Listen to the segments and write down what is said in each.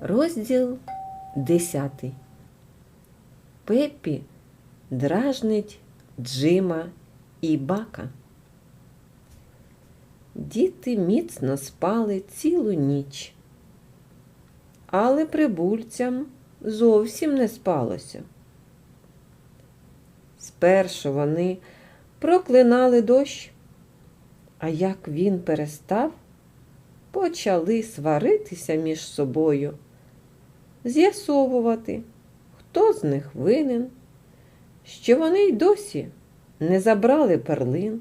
Розділ 10. Пеппі дражнить Джима і Бака. Діти міцно спали цілу ніч. Але прибульцям зовсім не спалося. Спершу вони проклинали дощ, а як він перестав, почали сваритися між собою, з'ясовувати, хто з них винен, що вони й досі не забрали перлин,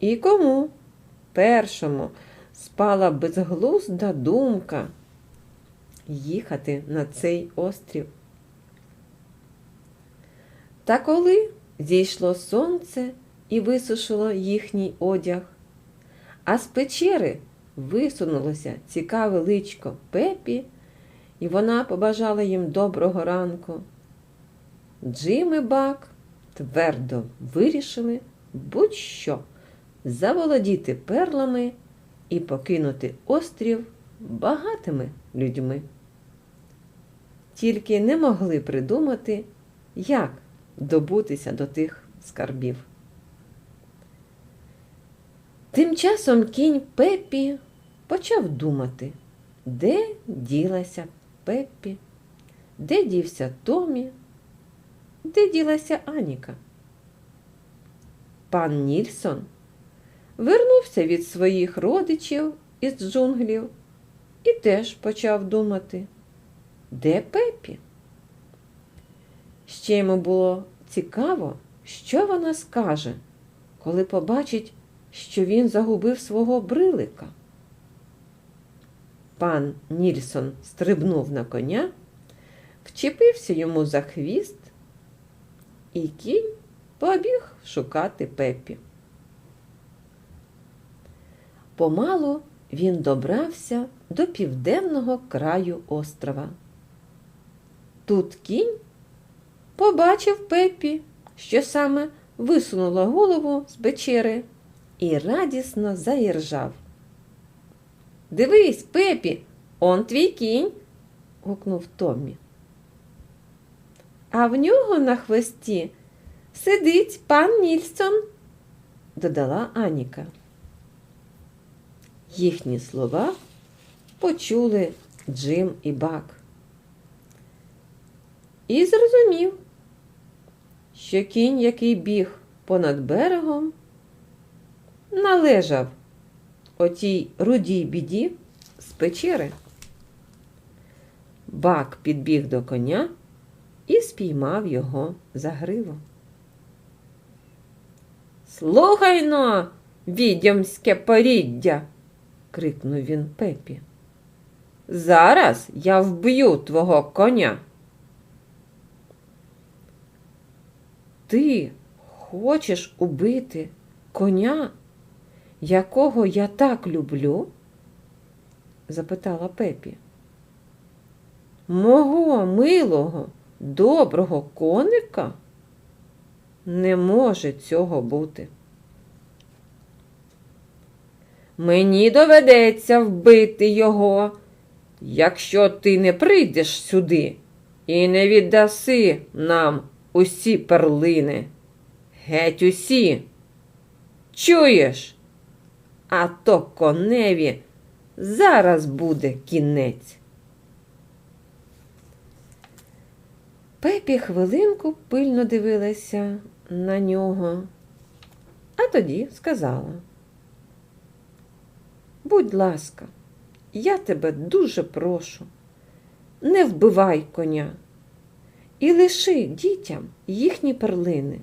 і кому першому спала безглузда думка їхати на цей острів. Та коли зійшло сонце і висушило їхній одяг, а з печери висунулося цікаве личко Пепі, і вона побажала їм доброго ранку. Джим і Бак твердо вирішили будь-що заволодіти перлами і покинути острів багатими людьми. Тільки не могли придумати, як добутися до тих скарбів. Тим часом кінь Пеппі почав думати, де ділася Пеппі, де дівся Томі, де ділася Аніка. Пан Нільсон вернувся від своїх родичів із джунглів і теж почав думати, де Пеппі. Ще йому було цікаво, що вона скаже, коли побачить, що він загубив свого брилика. Пан Нільсон стрибнув на коня, вчепився йому за хвіст, і кінь побіг шукати Пеппі. Помалу він добрався до південного краю острова. Тут кінь побачив Пеппі, що саме висунула голову з печери і радісно заіржав. Дивись, Пепі, он твій кінь. гукнув Томмі. А в нього на хвості сидить пан Нільсон, додала Аніка. Їхні слова почули Джим і Бак. І зрозумів, що кінь, який біг понад берегом, належав отій рудій біді з печери. Бак підбіг до коня і спіймав його за гриву. Слухай но, відьомське поріддя, крикнув він Пепі. Зараз я вб'ю твого коня. Ти хочеш убити коня, якого я так люблю? запитала Пепі. Мого милого, доброго коника? Не може цього бути. Мені доведеться вбити його, якщо ти не прийдеш сюди і не віддаси нам усі перлини. Геть усі. Чуєш? А то коневі зараз буде кінець. Пепі хвилинку пильно дивилася на нього, а тоді сказала. Будь ласка, я тебе дуже прошу, не вбивай коня і лиши дітям їхні перлини.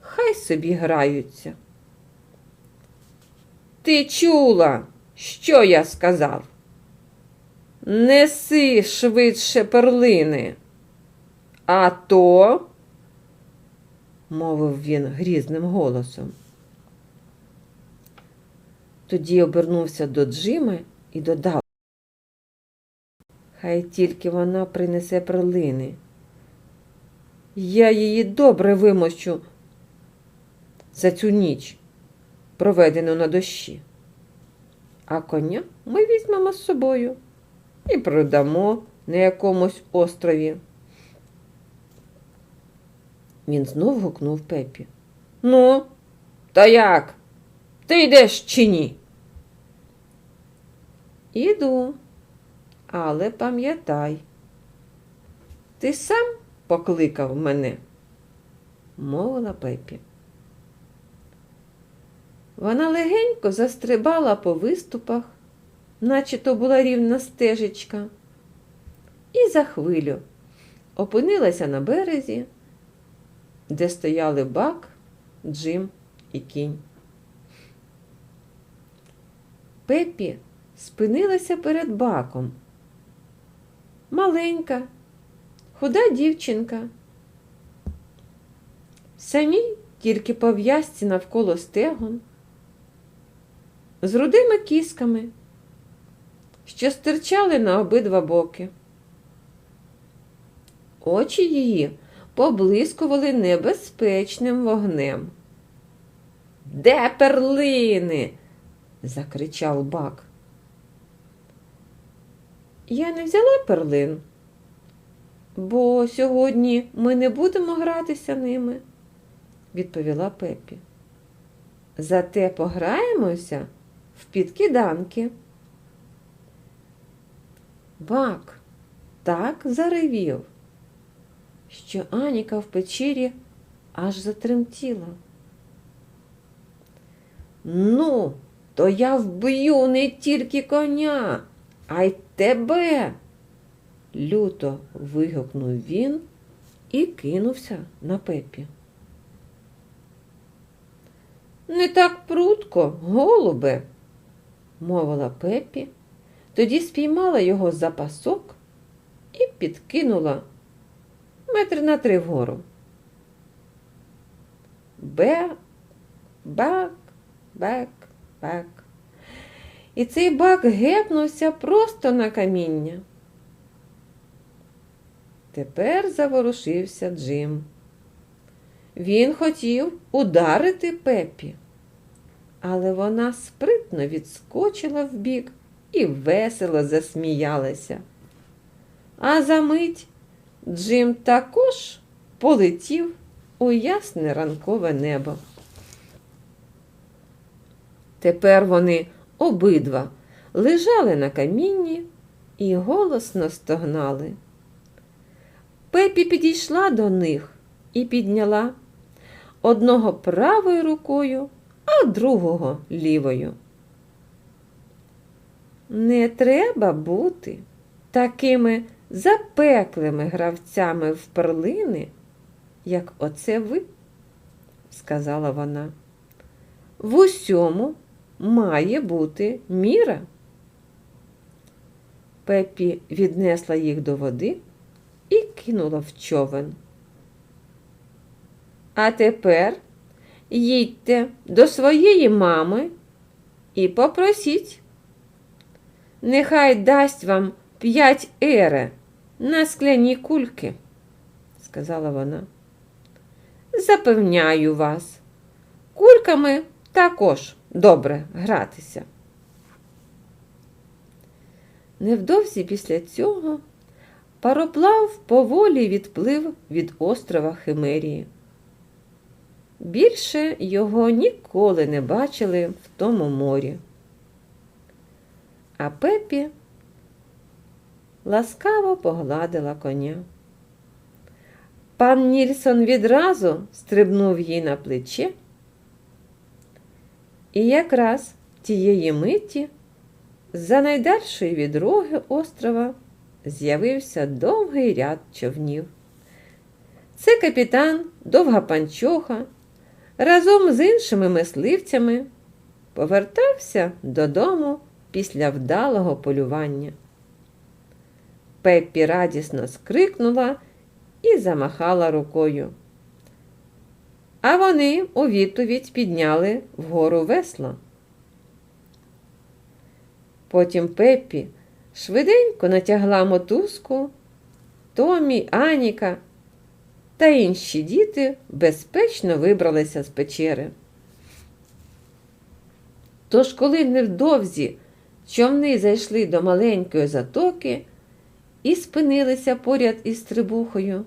Хай собі граються. Ти чула, що я сказав? Неси швидше перлини. А то, мовив він грізним голосом. Тоді обернувся до Джима і додав. Хай тільки вона принесе перлини. Я її добре вимощу за цю ніч, проведену на дощі. А коня ми візьмемо з собою і продамо на якомусь острові. Він знов гукнув Пепі. Ну, то як? Ти йдеш чи ні? Іду, але пам'ятай, ти сам покликав мене, мовила Пепі. Вона легенько застрибала по виступах, наче то була рівна стежечка, і за хвилю опинилася на березі, де стояли бак, Джим і кінь. Пепі спинилася перед баком. Маленька, худа дівчинка. Самі тільки пов'язці навколо стегон, з рудими кісками, що стирчали на обидва боки. Очі її поблискували небезпечним вогнем. Де перлини? закричав бак. Я не взяла перлин, бо сьогодні ми не будемо гратися ними, відповіла Пепі. Зате пограємося в підкиданки. Бак так заревів, що Аніка в печері аж затремтіла. Ну, то я вб'ю не тільки коня, а й тебе. Люто вигукнув він і кинувся на пепі. Не так прутко, голубе, мовила Пепі, тоді спіймала його за пасок і підкинула метр на три вгору. Бе, бак, бек, бек. І цей бак гепнувся просто на каміння. Тепер заворушився Джим. Він хотів ударити Пепі, але вона спритно відскочила вбік і весело засміялася. А за мить Джим також полетів у ясне ранкове небо. Тепер вони обидва лежали на камінні і голосно стогнали. Пепі підійшла до них і підняла одного правою рукою, другого лівою. Не треба бути такими запеклими гравцями в перлини, як оце ви, сказала вона. В усьому має бути міра. Пепі віднесла їх до води і кинула в човен. А тепер їдьте до своєї мами і попросіть. Нехай дасть вам п'ять ере на скляні кульки, сказала вона. Запевняю вас, кульками також добре гратися. Невдовзі після цього пароплав поволі відплив від острова Химерії. Більше його ніколи не бачили в тому морі. А пепі ласкаво погладила коня. Пан Нільсон відразу стрибнув їй на плече, і якраз тієї миті за найдальшої від роги острова з'явився довгий ряд човнів. Це капітан Довга Панчоха разом з іншими мисливцями повертався додому після вдалого полювання. Пеппі радісно скрикнула і замахала рукою. А вони у відповідь підняли вгору весла. Потім Пеппі швиденько натягла мотузку, Томі, Аніка та інші діти безпечно вибралися з печери. Тож, коли невдовзі Човни зайшли до маленької затоки і спинилися поряд із трибухою.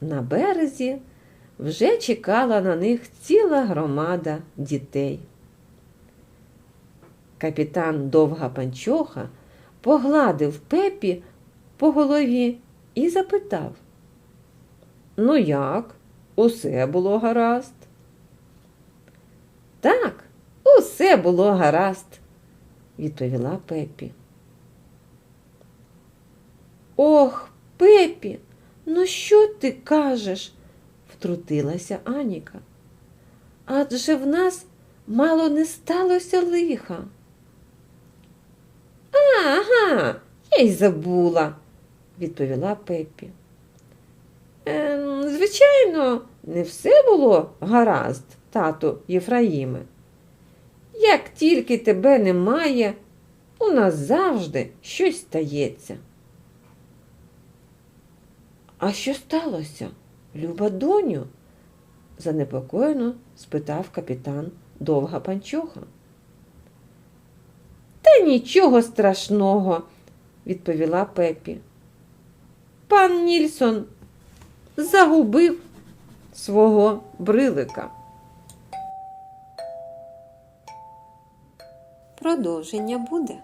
На березі вже чекала на них ціла громада дітей. Капітан Довга Панчоха погладив пепі по голові і запитав: Ну як? Усе було гаразд? Так, усе було гаразд, відповіла Пепі. Ох, Пепі, ну що ти кажеш? втрутилася Аніка. Адже в нас мало не сталося лиха. Ага, я й забула, відповіла Пепі. Ем, звичайно, не все було гаразд, тату Єфраїме. Як тільки тебе немає, у нас завжди щось стається. А що сталося, люба доню? занепокоєно спитав капітан Довга Панчоха. Та нічого страшного, відповіла Пепі. Пан Нільсон загубив свого брилика. Продовження буде.